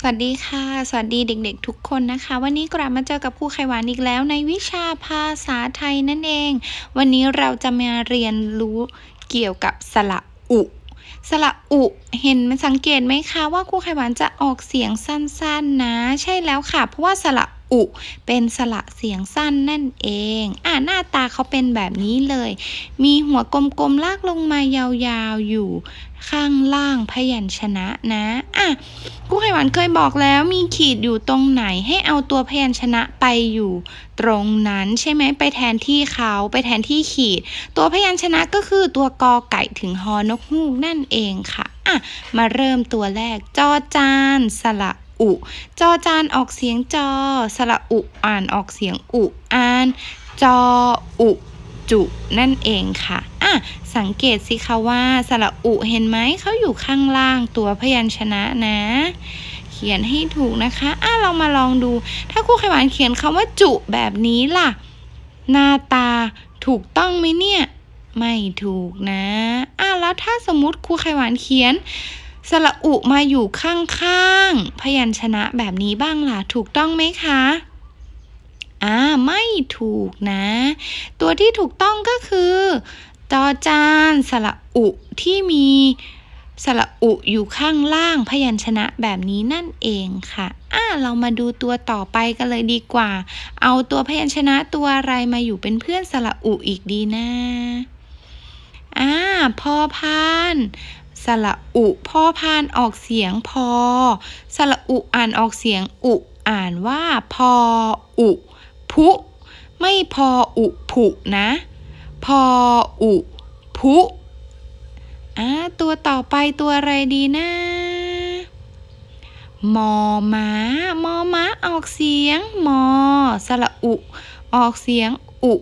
สวัสดีค่ะ สวัสดีเด็กๆทุกคนนะคะ วันนี้กลับมาเจอกับครูไขหวานอีกแล้วในวิชาภาษาไทยนั่นเอง วันนี้เราจะมาเรียนรู้เกี่ยวกับสระอุ สระอุ เห็นมันสังเกตไหมคะว่าครูไขหวานจะออกเสียงสั้นๆนะ ใช่แล้วค่ะ เพราะว่าสระ อุ เป็นสระเสียงสั้นนั่นเอง อ่าหน้าตาเขาเป็นแบบนี้เลย มีหัวกลมๆลากลงมายาวๆอยู่ข้างล่างพยัญชนะนะอะครูไขหวานเคยบอกแล้วมีขีดอยู่ตรงไหนให้เอาตัวพยัญชนะไปอยู่ ตรงนั้นใช่ไหมไปแทนที่เขาไปแทนที่ขีด ตัวพยัญชนะก็คือตัวกอไก่ถึงฮอนกฮูกนั่นเองค่ะอะมาเริ่มตัวแรกจอจานสระ อุ จอจานออกเสียงจอ สระอุอ่านออกเสียงอุอ่าน จออุจุนั่นเองค่ะอะ สังเกตสิคะว่า สระอุเห็นไหมเขาอยู่ข้างล่างตัวพยัญชนะนะ เขียนให้ถูกนะคะอะเรามาลองดู ถ้าครูไขหวานเขียนคำว่าจุแบบนี้ล่ะ หน้าตาถูกต้องไหมเนี่ย ไม่ถูกนะอะแล้วถ้าสมมติครูไขหวานเขียน สระอุมาอยู่ข้างๆ พยัญชนะแบบนี้บ้างล่ะ ถูกต้องไหมคะ อ่า ไม่ถูกนะ ตัวที่ถูกต้องก็คือ จอจานสระอุที่มีสระอุอยู่ข้างล่างพยัญชนะแบบนี้นั่นเองค่ะ อ่า เรามาดูตัวต่อไปกันเลยดีกว่า เอาตัวพยัญชนะตัวอะไรมาอยู่เป็นเพื่อนสระอุอีกดีนะ อ่าพอพานสระอุพ่อพานออกเสียงพอ สระอุอ่านออกเสียงอุอ่านว่าพออุพุ ไม่พออุผุนะ พออุพุอ่าตัวต่อไปตัวอะไรดีนะมอม้ามอม้าออกเสียงมอ สระอุ ออกเสียงอุ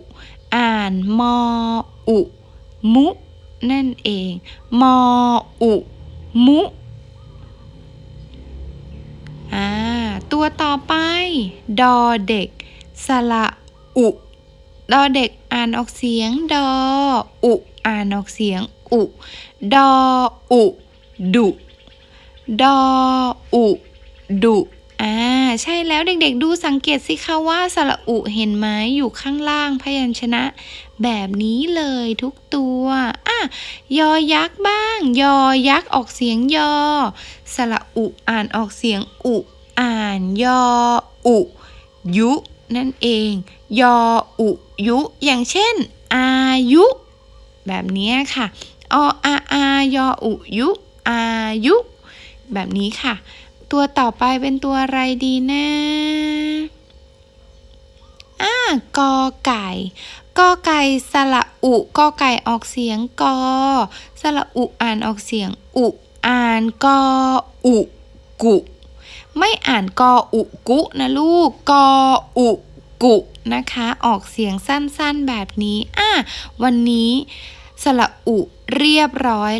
อ่านมออุ มุ นั่นเอง มออุมุอ่าตัวต่อไป ดอเด็ก สระอุ ดอเด็กอ่านออกเสียง ดออุ อ่านออกเสียง อุ ดออุ ดุ ดออุ ดุ อ่าใช่แล้วเด็กๆดูสังเกตสิคะว่าสระอุเห็นไหมอยู่ข้างล่างพยัญชนะ แบบนี้เลยทุกตัวอะยอยักษ์บ้าง ยอยักษ์ออกเสียงยอ สระอุอ่านออกเสียงอุ อ่านยออุยุนั่นเอง ยออุยุ อย่างเช่น อายุ แบบนี้ค่ะ ออาอายออุยุ อายุ แบบนี้ค่ะ ตัวต่อไปเป็นตัวอะไรดีนะอ่ากอไก่กอไก่สระอุกอไก่ออกเสียงกอสระอุอ่านออกเสียงอุอ่านกออุกุ ไม่อ่านกออุกุนะลูกกออุกุนะคะออกเสียงสั้นๆแบบนี้อะวันนี้สระอุเรียบร้อย